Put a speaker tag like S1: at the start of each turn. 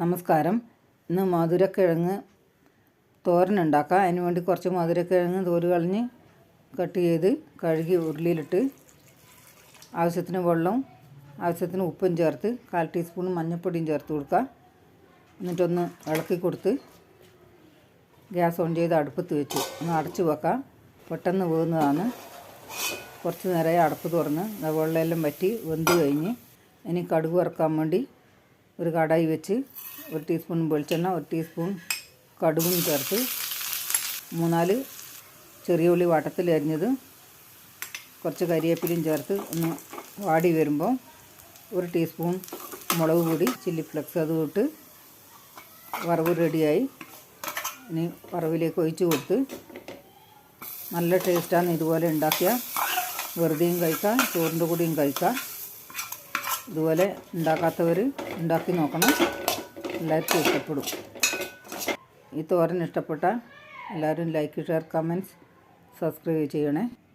S1: നമസ്കാരം. ഇന്ന് മധുരക്കിഴങ്ങ് തോരനുണ്ടാക്കാം. അതിന് വേണ്ടി കുറച്ച് മധുരക്കിഴങ്ങ് തോര് കളഞ്ഞ് കട്ട് ചെയ്ത് കഴുകി ഉരുളിയിലിട്ട് ആവശ്യത്തിന് വെള്ളവും ആവശ്യത്തിന് ഉപ്പും ചേർത്ത് കാൽ ടീസ്പൂൺ മഞ്ഞൾപ്പൊടിയും ചേർത്ത് കൊടുക്കുക എന്നിട്ടൊന്ന് ഇളക്കി കൊടുത്ത് ഗ്യാസ് ഓൺ ചെയ്ത് അടുപ്പത്ത് വെച്ച് ഒന്ന് അടച്ചു വെക്കാം. പെട്ടെന്ന് വേകുന്നതാണ് കുറച്ച് നേരമായി അടപ്പ് തുറന്ന് വെള്ളമെല്ലാം വറ്റി വെന്ത് കഴിഞ്ഞ് ഇനി കടുക് വറുക്കാൻ വേണ്ടി ഒരു കടായി വെച്ച് ഒരു ടീസ്പൂൺ വെളിച്ചെണ്ണ ഒരു ടീസ്പൂൺ കടുകും ചേർത്ത് മൂന്നാൽ ചെറിയ ഉള്ളി വട്ടത്തിൽ അരിഞ്ഞത് കുറച്ച് കരിയേപ്പിലും ചേർത്ത് ഒന്ന് വാടി വരുമ്പോൾ ഒരു ടീസ്പൂൺ മുളക് പൊടി ചില്ലി ഫ്ലക്സ് അതും ഇട്ട് വറവ് റെഡിയായി. ഇനി വറവിലേക്ക് ഒഴിച്ചു കൊടുത്ത് നല്ല ടേസ്റ്റാണ് ഇതുപോലെ ഉണ്ടാക്കിയ വെറുതെയും കഴിക്കാം ചോറിന്റെ കൂടെയും കഴിക്കാം. ഇതുപോലെ ഉണ്ടാക്കാത്തവർ ഉണ്ടാക്കി നോക്കണം. എല്ലാവർക്കും ഇഷ്ടപ്പെടും. ഈ തോരൻ ഇഷ്ടപ്പെട്ട എല്ലാവരും ലൈക്ക് ഷെയർ കമന്റ്സ് സബ്സ്ക്രൈബ് ചെയ്യണേ.